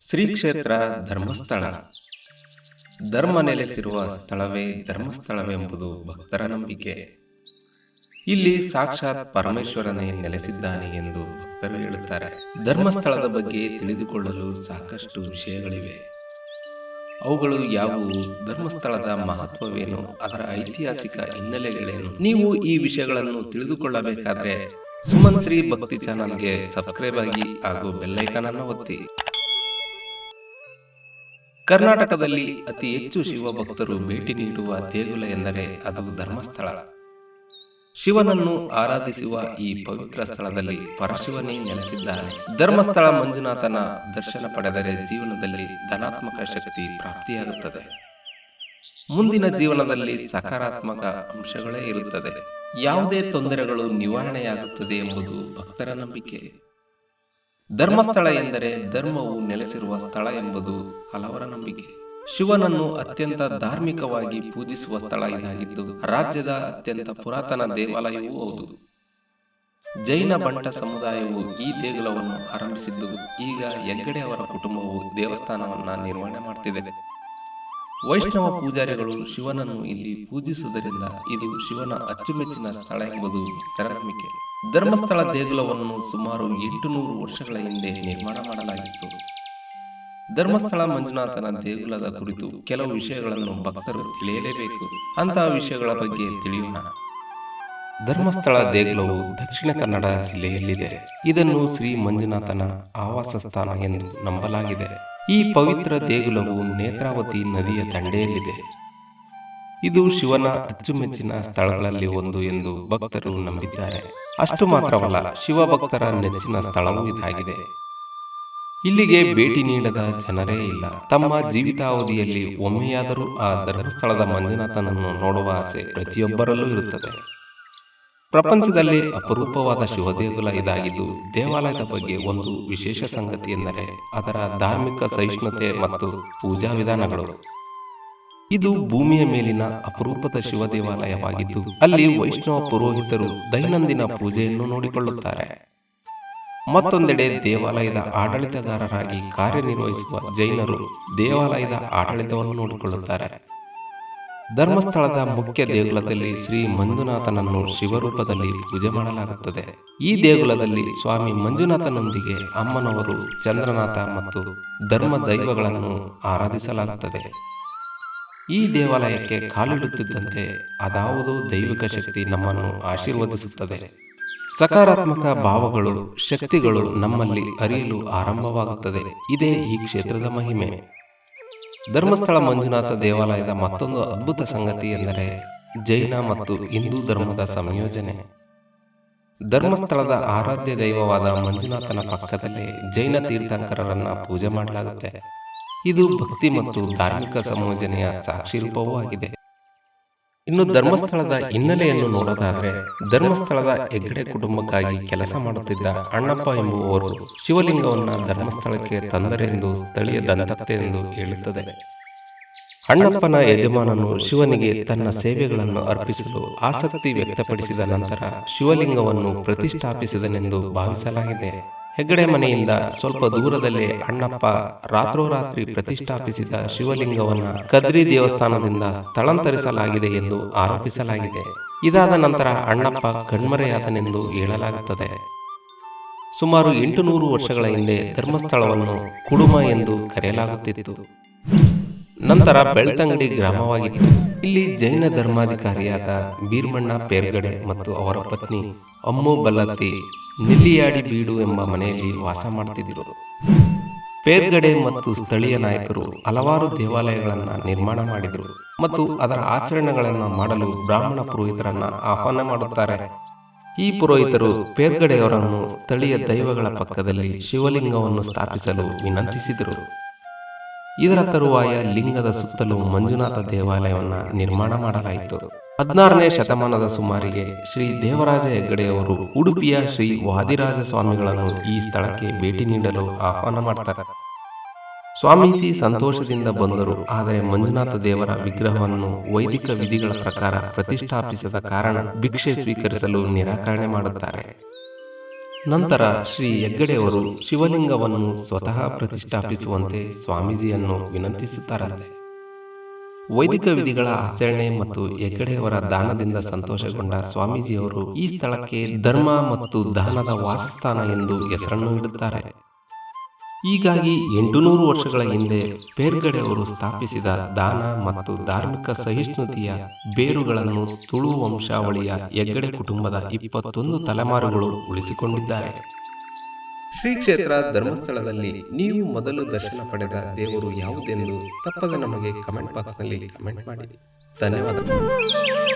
ಶ್ರೀ ಕ್ಷೇತ್ರ ಧರ್ಮಸ್ಥಳ. ಧರ್ಮ ನೆಲೆಸಿರುವ ಸ್ಥಳವೇ ಧರ್ಮಸ್ಥಳವೆಂಬುದು ಭಕ್ತರ ನಂಬಿಕೆ. ಇಲ್ಲಿ ಸಾಕ್ಷಾತ್ ಪರಮೇಶ್ವರನೇ ನೆಲೆಸಿದ್ದಾನೆ ಎಂದು ಭಕ್ತರು ಹೇಳುತ್ತಾರೆ. ಧರ್ಮಸ್ಥಳದ ಬಗ್ಗೆ ತಿಳಿದುಕೊಳ್ಳಲು ಸಾಕಷ್ಟು ವಿಷಯಗಳಿವೆ. ಅವುಗಳು ಯಾವುವು? ಧರ್ಮಸ್ಥಳದ ಮಹತ್ವವೇನು? ಅದರ ಐತಿಹಾಸಿಕ ಹಿನ್ನೆಲೆಗಳೇನು? ನೀವು ಈ ವಿಷಯಗಳನ್ನು ತಿಳಿದುಕೊಳ್ಳಬೇಕಾದ್ರೆ ಸುಮನ್ ಶ್ರೀ ಭಕ್ತಿ ಚಾನಲ್ಗೆ ಸಬ್ಸ್ಕ್ರೈಬ್ ಆಗಿ ಹಾಗೂ ಬೆಲ್ಲೈಕನ್ ಅನ್ನು ಒತ್ತಿ. ಕರ್ನಾಟಕದಲ್ಲಿ ಅತಿ ಹೆಚ್ಚು ಶಿವಭಕ್ತರು ಭೇಟಿ ನೀಡುವ ದೇಗುಲ ಎಂದರೆ ಅದು ಧರ್ಮಸ್ಥಳ. ಶಿವನನ್ನು ಆರಾಧಿಸುವ ಈ ಪವಿತ್ರ ಸ್ಥಳದಲ್ಲಿ ಪರಶಿವನೇ ನೆಲೆಸಿದ್ದಾನೆ. ಧರ್ಮಸ್ಥಳ ಮಂಜುನಾಥನ ದರ್ಶನ ಪಡೆದರೆ ಜೀವನದಲ್ಲಿ ಧನಾತ್ಮಕ ಶಕ್ತಿ ಪ್ರಾಪ್ತಿಯಾಗುತ್ತದೆ. ಮುಂದಿನ ಜೀವನದಲ್ಲಿ ಸಕಾರಾತ್ಮಕ ಅಂಶಗಳೇ ಇರುತ್ತದೆ. ಯಾವುದೇ ತೊಂದರೆಗಳು ನಿವಾರಣೆಯಾಗುತ್ತದೆ ಎಂಬುದು ಭಕ್ತರ ನಂಬಿಕೆ. ಧರ್ಮಸ್ಥಳ ಎಂದರೆ ಧರ್ಮವು ನೆಲೆಸಿರುವ ಸ್ಥಳ ಎಂಬುದು ಹಲವರ ನಂಬಿಕೆ. ಶಿವನನ್ನು ಅತ್ಯಂತ ಧಾರ್ಮಿಕವಾಗಿ ಪೂಜಿಸುವ ಸ್ಥಳ ಇದಾಗಿದ್ದು, ರಾಜ್ಯದ ಅತ್ಯಂತ ಪುರಾತನ ದೇವಾಲಯವೂ ಹೌದು. ಜೈನ ಬಂಟ ಸಮುದಾಯವು ಈ ದೇಗುಲವನ್ನು ಆರಂಭಿಸಿದ್ದು, ಈಗ ಹೆಗ್ಗಡೆ ಅವರ ಕುಟುಂಬವು ದೇವಸ್ಥಾನವನ್ನು ನಿರ್ವಹಣೆ ಮಾಡ್ತಿದೆ. ವೈಷ್ಣವ ಪೂಜಾರಿಗಳು ಶಿವನನ್ನು ಇಲ್ಲಿ ಪೂಜಿಸುವುದರಿಂದ ಇದು ಶಿವನ ಅಚ್ಚುಮೆಚ್ಚಿನ ಸ್ಥಳ ಎಂಬುದು ತರನಂಬಿಕೆ ನಂಬಿಕೆ ಧರ್ಮಸ್ಥಳ ದೇಗುಲವನ್ನು ಸುಮಾರು ಎಂಟುನೂರು ವರ್ಷಗಳ ಹಿಂದೆ ನಿರ್ಮಾಣ ಮಾಡಲಾಗಿತ್ತು. ಧರ್ಮಸ್ಥಳ ಮಂಜುನಾಥನ ದೇಗುಲದ ಕುರಿತು ಕೆಲವು ವಿಷಯಗಳನ್ನು ಭಕ್ತರು ತಿಳಿಯಲೇಬೇಕು. ಅಂತಹ ವಿಷಯಗಳ ಬಗ್ಗೆ ತಿಳಿಯೋಣ. ಧರ್ಮಸ್ಥಳ ದೇಗುಲವು ದಕ್ಷಿಣ ಕನ್ನಡ ಜಿಲ್ಲೆಯಲ್ಲಿದೆ. ಇದನ್ನು ಶ್ರೀ ಮಂಜುನಾಥನ ಆವಾಸ ಸ್ಥಾನ ಎಂದು ನಂಬಲಾಗಿದೆ. ಈ ಪವಿತ್ರ ದೇಗುಲವು ನೇತ್ರಾವತಿ ನದಿಯ ದಂಡೆಯಲ್ಲಿದೆ. ಇದು ಶಿವನ ಅಚ್ಚುಮೆಚ್ಚಿನ ಸ್ಥಳಗಳಲ್ಲಿ ಒಂದು ಎಂದು ಭಕ್ತರು ನಂಬಿದ್ದಾರೆ. ಅಷ್ಟು ಮಾತ್ರವಲ್ಲ ಶಿವ ಭಕ್ತರ ನೆಚ್ಚಿನ ಸ್ಥಳವೂ ಇದಾಗಿದೆ. ಇಲ್ಲಿಗೆ ಭೇಟಿ ನೀಡದ ಜನರೇ ಇಲ್ಲ. ತಮ್ಮ ಜೀವಿತಾವಧಿಯಲ್ಲಿ ಒಮ್ಮೆಯಾದರೂ ಆ ಧರ್ಮಸ್ಥಳದ ಮಂಜುನಾಥನನ್ನು ನೋಡುವ ಆಸೆ ಪ್ರತಿಯೊಬ್ಬರಲ್ಲೂ ಇರುತ್ತದೆ. ಪ್ರಪಂಚದಲ್ಲಿ ಅಪರೂಪವಾದ ಶಿವದೇಗುಲ ಇದಾಗಿದ್ದು ದೇವಾಲಯದ ಬಗ್ಗೆ ಒಂದು ವಿಶೇಷ ಸಂಗತಿ ಎಂದರೆ ಅದರ ಧಾರ್ಮಿಕ ಸಹಿಷ್ಣುತೆ ಮತ್ತು ಪೂಜಾ ವಿಧಾನಗಳು. ಇದು ಭೂಮಿಯ ಮೇಲಿನ ಅಪರೂಪದ ಶಿವ ದೇವಾಲಯವಾಗಿದ್ದು ಅಲ್ಲಿ ವೈಷ್ಣವ ಪುರೋಹಿತರು ದೈನಂದಿನ ಪೂಜೆಯನ್ನು ನೋಡಿಕೊಳ್ಳುತ್ತಾರೆ. ಮತ್ತೊಂದೆಡೆ ದೇವಾಲಯದ ಆಡಳಿತಗಾರರಾಗಿ ಕಾರ್ಯನಿರ್ವಹಿಸುವ ಜೈನರು ದೇವಾಲಯದ ಆಡಳಿತವನ್ನು ನೋಡಿಕೊಳ್ಳುತ್ತಾರೆ. ಧರ್ಮಸ್ಥಳದ ಮುಖ್ಯ ದೇಗುಲದಲ್ಲಿ ಶ್ರೀ ಮಂಜುನಾಥನನ್ನು ಶಿವರೂಪದಲ್ಲಿ ಪೂಜೆ ಮಾಡಲಾಗುತ್ತದೆ. ಈ ದೇಗುಲದಲ್ಲಿ ಸ್ವಾಮಿ ಮಂಜುನಾಥನೊಂದಿಗೆ ಅಮ್ಮನವರು ಚಂದ್ರನಾಥ ಮತ್ತು ಧರ್ಮ ದೈವಗಳನ್ನು ಆರಾಧಿಸಲಾಗುತ್ತದೆ. ಈ ದೇವಾಲಯಕ್ಕೆ ಕಾಲಿಡುತ್ತಿದ್ದಂತೆ ಅದಾವುದೋ ದೈವಿಕ ಶಕ್ತಿ ನಮ್ಮನ್ನು ಆಶೀರ್ವದಿಸುತ್ತದೆ. ಸಕಾರಾತ್ಮಕ ಭಾವಗಳು ಶಕ್ತಿಗಳು ನಮ್ಮಲ್ಲಿ ಅರಿಯಲು ಆರಂಭವಾಗುತ್ತದೆ. ಇದೇ ಈ ಕ್ಷೇತ್ರದ ಮಹಿಮೆ. ಧರ್ಮಸ್ಥಳ ಮಂಜುನಾಥ ದೇವಾಲಯದ ಮತ್ತೊಂದು ಅದ್ಭುತ ಸಂಗತಿ ಎಂದರೆ ಜೈನ ಮತ್ತು ಹಿಂದೂ ಧರ್ಮದ ಸಂಯೋಜನೆ. ಧರ್ಮಸ್ಥಳದ ಆರಾಧ್ಯ ದೈವವಾದ ಮಂಜುನಾಥನ ಪಕ್ಕದಲ್ಲಿ ಜೈನ ತೀರ್ಥಂಕರರನ್ನ ಪೂಜೆ ಮಾಡಲಾಗುತ್ತೆ. ಇದು ಭಕ್ತಿ ಮತ್ತು ಧಾರ್ಮಿಕ ಸಂಯೋಜನೆಯ ಸಾಕ್ಷಿ ರೂಪವೂ ಆಗಿದೆ. ಇನ್ನು ಧರ್ಮಸ್ಥಳದ ಹಿನ್ನೆಲೆಯನ್ನು ನೋಡೋದಾದ್ರೆ ಧರ್ಮಸ್ಥಳದ ಹೆಗ್ಗಡೆ ಕುಟುಂಬಕ್ಕಾಗಿ ಕೆಲಸ ಮಾಡುತ್ತಿದ್ದ ಅಣ್ಣಪ್ಪ ಎಂಬುವವರು ಶಿವಲಿಂಗವನ್ನ ಧರ್ಮಸ್ಥಳಕ್ಕೆ ತಂದರೆಂದು ಸ್ಥಳೀಯ ದಂತಕತೆ ಎಂದು ಹೇಳುತ್ತದೆ. ಅಣ್ಣಪ್ಪನ ಯಜಮಾನನು ಶಿವನಿಗೆ ತನ್ನ ಸೇವೆಗಳನ್ನು ಅರ್ಪಿಸಲು ಆಸಕ್ತಿ ವ್ಯಕ್ತಪಡಿಸಿದ ನಂತರ ಶಿವಲಿಂಗವನ್ನು ಪ್ರತಿಷ್ಠಾಪಿಸಿದನೆಂದು ಭಾವಿಸಲಾಗಿದೆ. ಹೆಗ್ಗಡೆ ಮನೆಯಿಂದ ಸ್ವಲ್ಪ ದೂರದಲ್ಲೇ ಅಣ್ಣಪ್ಪ ರಾತ್ರೋರಾತ್ರಿ ಪ್ರತಿಷ್ಠಾಪಿಸಿದ ಶಿವಲಿಂಗವನ್ನ ಕದ್ರಿ ದೇವಸ್ಥಾನದಿಂದ ಸ್ಥಳಾಂತರಿಸಲಾಗಿದೆ ಎಂದು ಆರೋಪಿಸಲಾಗಿದೆ. ಇದಾದ ನಂತರ ಅಣ್ಣಪ್ಪ ಕಣ್ಮರೆಯಾದನೆಂದು ಹೇಳಲಾಗುತ್ತದೆ. ಸುಮಾರು ಎಂಟು ನೂರು ವರ್ಷಗಳ ಹಿಂದೆ ಧರ್ಮಸ್ಥಳವನ್ನು ಕುಡುಮ ಎಂದು ಕರೆಯಲಾಗುತ್ತಿತ್ತು. ನಂತರ ಬೆಳ್ತಂಗಡಿ ಗ್ರಾಮವಾಗಿತ್ತು. ಇಲ್ಲಿ ಜೈನ ಧರ್ಮಾಧಿಕಾರಿಯಾದ ಬೀರ್ಮಣ್ಣ ಪೇರ್ಗಡೆ ಮತ್ತು ಅವರ ಪತ್ನಿ ಅಮ್ಮು ಬಲ್ಲತ್ತಿ ನಿಲ್ಲಿಯಾಡಿ ಬೀಡು ಎಂಬ ಮನೆಯಲ್ಲಿ ವಾಸ ಮಾಡುತ್ತಿದ್ದರು ಪೇರ್ಗಡೆ ಮತ್ತು ಸ್ಥಳೀಯ ನಾಯಕರು ಹಲವಾರು ದೇವಾಲಯಗಳನ್ನು ನಿರ್ಮಾಣ ಮಾಡಿದರು ಮತ್ತು ಅದರ ಆಚರಣೆಗಳನ್ನು ಮಾಡಲು ಬ್ರಾಹ್ಮಣ ಪುರೋಹಿತರನ್ನು ಆಹ್ವಾನ ಮಾಡುತ್ತಾರೆ. ಈ ಪುರೋಹಿತರು ಪೇರ್ಗಡೆಯವರನ್ನು ಸ್ಥಳೀಯ ದೈವಗಳ ಪಕ್ಕದಲ್ಲಿ ಶಿವಲಿಂಗವನ್ನು ಸ್ಥಾಪಿಸಲು ವಿನಂತಿಸಿದರು. ಇದರ ತರುವಾಯ ಲಿಂಗದ ಸುತ್ತಲೂ ಮಂಜುನಾಥ ದೇವಾಲಯವನ್ನು ನಿರ್ಮಾಣ ಮಾಡಲಾಯಿತು. ಹದಿನಾರನೇ ಶತಮಾನದ ಸುಮಾರಿಗೆ ಶ್ರೀ ದೇವರಾಜ ಹೆಗ್ಗಡೆಯವರು ಉಡುಪಿಯ ಶ್ರೀ ವಾದಿರಾಜ ಸ್ವಾಮಿಗಳನ್ನು ಈ ಸ್ಥಳಕ್ಕೆ ಭೇಟಿ ನೀಡಲು ಆಹ್ವಾನ ಮಾಡ್ತಾರೆ. ಸ್ವಾಮೀಜಿ ಸಂತೋಷದಿಂದ ಬಂದರು, ಆದರೆ ಮಂಜುನಾಥ ದೇವರ ವಿಗ್ರಹವನ್ನು ವೈದಿಕ ವಿಧಿಗಳ ಪ್ರಕಾರ ಪ್ರತಿಷ್ಠಾಪಿಸದ ಕಾರಣ ಭಿಕ್ಷೆ ಸ್ವೀಕರಿಸಲು ನಿರಾಕರಣೆ ಮಾಡುತ್ತಾರೆ. ನಂತರ ಶ್ರೀ ಹೆಗ್ಗಡೆಯವರು ಶಿವಲಿಂಗವನ್ನು ಸ್ವತಃ ಪ್ರತಿಷ್ಠಾಪಿಸುವಂತೆ ಸ್ವಾಮೀಜಿಯನ್ನು ವಿನಂತಿಸುತ್ತಾರಂತೆ. ವೈದಿಕ ವಿಧಿಗಳ ಆಚರಣೆ ಮತ್ತು ಹೆಗ್ಗಡೆಯವರ ದಾನದಿಂದ ಸಂತೋಷಗೊಂಡ ಸ್ವಾಮೀಜಿಯವರು ಈ ಸ್ಥಳಕ್ಕೆ ಧರ್ಮ ಮತ್ತು ದಾನದ ವಾಸಸ್ಥಾನ ಎಂದು ಹೆಸರನ್ನು ಇಡುತ್ತಾರೆ. ಹೀಗಾಗಿ ಎಂಟುನೂರು ವರ್ಷಗಳ ಹಿಂದೆ ಪೇರ್ಗಡೆಯವರು ಸ್ಥಾಪಿಸಿದ ದಾನ ಮತ್ತು ಧಾರ್ಮಿಕ ಸಹಿಷ್ಣುತೆಯ ಬೇರುಗಳನ್ನು ತುಳು ವಂಶಾವಳಿಯ ಹೆಗ್ಗಡೆ ಕುಟುಂಬದ ಇಪ್ಪತ್ತೊಂದು ತಲೆಮಾರುಗಳು ಉಳಿಸಿಕೊಂಡಿದ್ದಾರೆ. ಶ್ರೀ ಕ್ಷೇತ್ರ ಧರ್ಮಸ್ಥಳದಲ್ಲಿ ನೀವು ಮೊದಲು ದರ್ಶನ ಪಡೆದ ದೇವರು ಯಾವುದೆಂದು ತಪ್ಪದೆ ನಮಗೆ ಕಮೆಂಟ್ ಬಾಕ್ಸ್ನಲ್ಲಿ ಕಮೆಂಟ್ ಮಾಡಿ. ಧನ್ಯವಾದಗಳು.